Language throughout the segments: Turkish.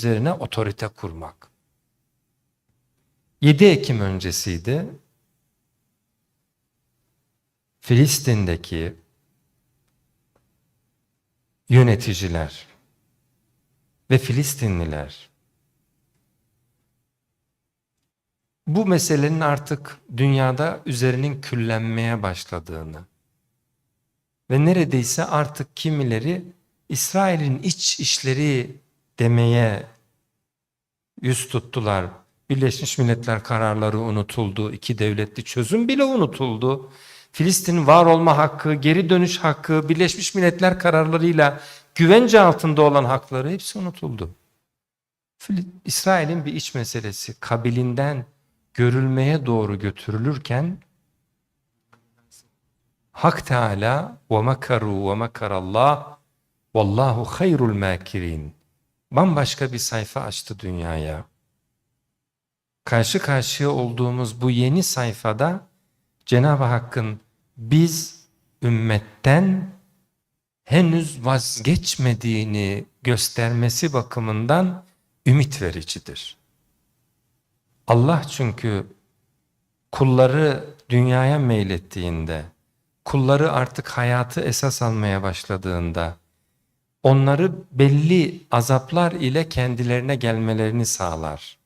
üzerine otorite kurmak. 7 Ekim öncesiydi. Filistin'deki yöneticiler ve Filistinliler bu meselenin artık dünyada üzerinin küllenmeye başladığını ve neredeyse artık kimileri İsrail'in iç işleri demeye yüz tuttular. Birleşmiş Milletler kararları unutuldu. iki devletli çözüm bile unutuldu. Filistin'in var olma hakkı, geri dönüş hakkı, Birleşmiş Milletler kararlarıyla güvence altında olan hakları hepsi unutuldu. İsrail'in bir iç meselesi kabilinden görülmeye doğru götürülürken Hak Teala ve mekaru ve mekarallah vallahu hayrul makirin bambaşka bir sayfa açtı dünyaya. Karşı karşıya olduğumuz bu yeni sayfada Cenab-ı Hakk'ın biz ümmetten henüz vazgeçmediğini göstermesi bakımından ümit vericidir. Allah çünkü kulları dünyaya meylettiğinde, kulları artık hayatı esas almaya başladığında, onları belli azaplar ile kendilerine gelmelerini sağlar.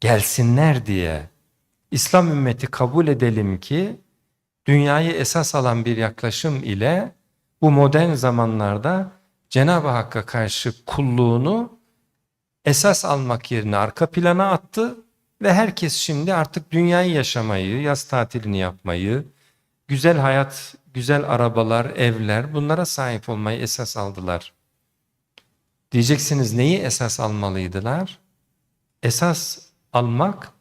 Gelsinler diye İslam ümmeti kabul edelim ki dünyayı esas alan bir yaklaşım ile bu modern zamanlarda Cenab-ı Hakk'a karşı kulluğunu esas almak yerine arka plana attı ve herkes şimdi artık dünyayı yaşamayı, yaz tatilini yapmayı, güzel hayat, güzel arabalar, evler bunlara sahip olmayı esas aldılar. Diyeceksiniz neyi esas almalıydılar? Esas almak,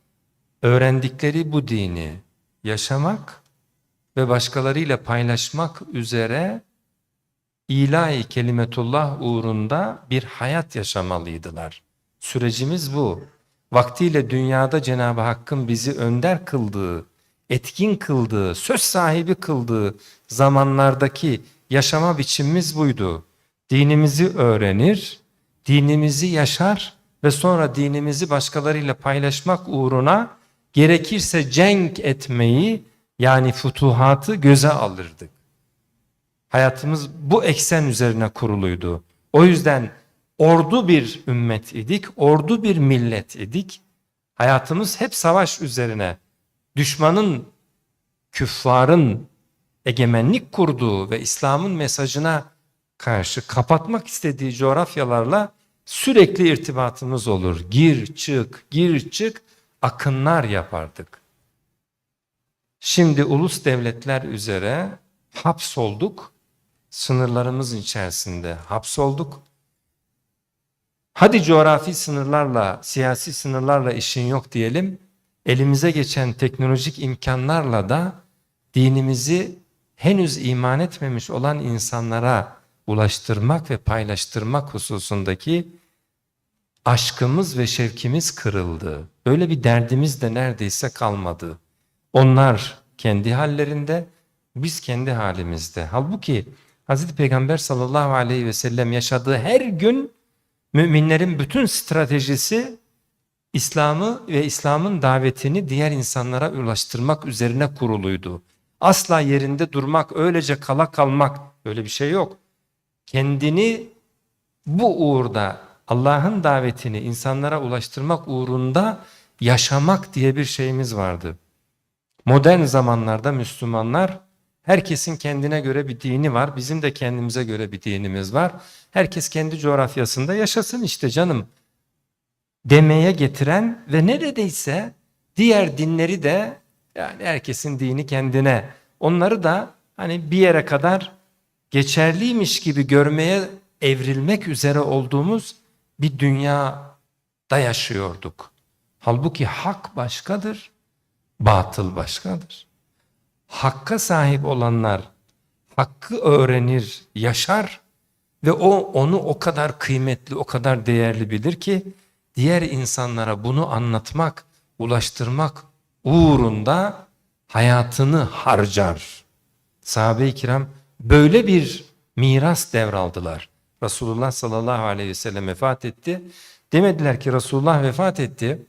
öğrendikleri bu dini yaşamak ve başkalarıyla paylaşmak üzere ilahi kelimetullah uğrunda bir hayat yaşamalıydılar. Sürecimiz bu. Vaktiyle dünyada Cenab-ı Hakk'ın bizi önder kıldığı, etkin kıldığı, söz sahibi kıldığı zamanlardaki yaşama biçimimiz buydu. Dinimizi öğrenir, dinimizi yaşar ve sonra dinimizi başkalarıyla paylaşmak uğruna gerekirse cenk etmeyi yani futuhatı göze alırdık. Hayatımız bu eksen üzerine kuruluydu. O yüzden ordu bir ümmet idik, ordu bir millet idik. Hayatımız hep savaş üzerine. Düşmanın, küffarın egemenlik kurduğu ve İslam'ın mesajına karşı kapatmak istediği coğrafyalarla sürekli irtibatımız olur. Gir çık, gir çık akınlar yapardık. Şimdi ulus devletler üzere hapsolduk. Sınırlarımız içerisinde hapsolduk. Hadi coğrafi sınırlarla, siyasi sınırlarla işin yok diyelim. Elimize geçen teknolojik imkanlarla da dinimizi henüz iman etmemiş olan insanlara ulaştırmak ve paylaştırmak hususundaki aşkımız ve şevkimiz kırıldı. Böyle bir derdimiz de neredeyse kalmadı. Onlar kendi hallerinde, biz kendi halimizde. Halbuki Hz. Peygamber sallallahu aleyhi ve sellem yaşadığı her gün müminlerin bütün stratejisi İslam'ı ve İslam'ın davetini diğer insanlara ulaştırmak üzerine kuruluydu. Asla yerinde durmak, öylece kala kalmak öyle bir şey yok. Kendini bu uğurda Allah'ın davetini insanlara ulaştırmak uğrunda yaşamak diye bir şeyimiz vardı. Modern zamanlarda Müslümanlar herkesin kendine göre bir dini var. Bizim de kendimize göre bir dinimiz var. Herkes kendi coğrafyasında yaşasın işte canım demeye getiren ve neredeyse diğer dinleri de yani herkesin dini kendine onları da hani bir yere kadar geçerliymiş gibi görmeye evrilmek üzere olduğumuz bir dünyada yaşıyorduk. Halbuki hak başkadır, batıl başkadır. Hakka sahip olanlar hakkı öğrenir, yaşar ve o onu o kadar kıymetli, o kadar değerli bilir ki diğer insanlara bunu anlatmak, ulaştırmak uğrunda hayatını harcar. Sahabe-i kiram böyle bir miras devraldılar. Resulullah sallallahu aleyhi ve sellem vefat etti. Demediler ki Resulullah vefat etti.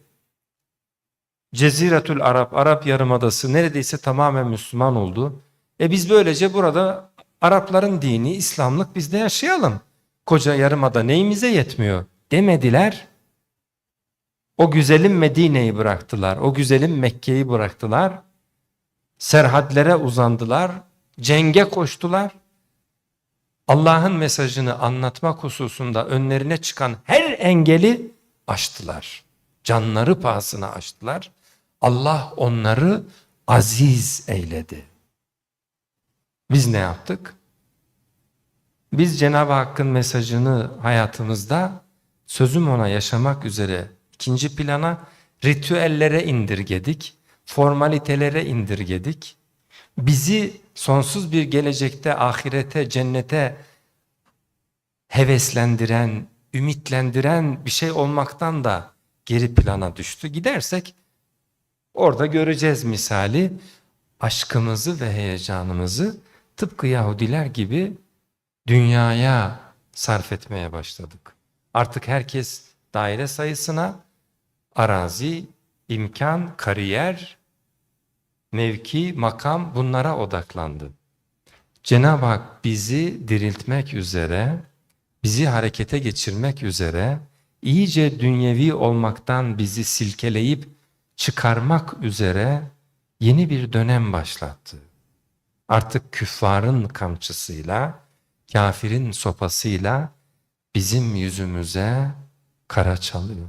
Ceziretül Arap, Arap Yarımadası neredeyse tamamen Müslüman oldu. E biz böylece burada Arapların dini, İslamlık biz de yaşayalım. Koca Yarımada neyimize yetmiyor demediler. O güzelim Medine'yi bıraktılar. O güzelim Mekke'yi bıraktılar. Serhadlere uzandılar. Cenge koştular. Allah'ın mesajını anlatmak hususunda önlerine çıkan her engeli aştılar. Canları pahasına aştılar. Allah onları aziz eyledi. Biz ne yaptık? Biz Cenab-ı Hakk'ın mesajını hayatımızda sözüm ona yaşamak üzere ikinci plana ritüellere indirgedik, formalitelere indirgedik. Bizi sonsuz bir gelecekte ahirete, cennete heveslendiren, ümitlendiren bir şey olmaktan da geri plana düştü. Gidersek orada göreceğiz misali aşkımızı ve heyecanımızı tıpkı Yahudiler gibi dünyaya sarf etmeye başladık. Artık herkes daire sayısına, arazi, imkan, kariyer, mevki, makam bunlara odaklandı. Cenab-ı Hak bizi diriltmek üzere, bizi harekete geçirmek üzere, iyice dünyevi olmaktan bizi silkeleyip çıkarmak üzere yeni bir dönem başlattı. Artık küffarın kamçısıyla, kafirin sopasıyla bizim yüzümüze kara çalıyor.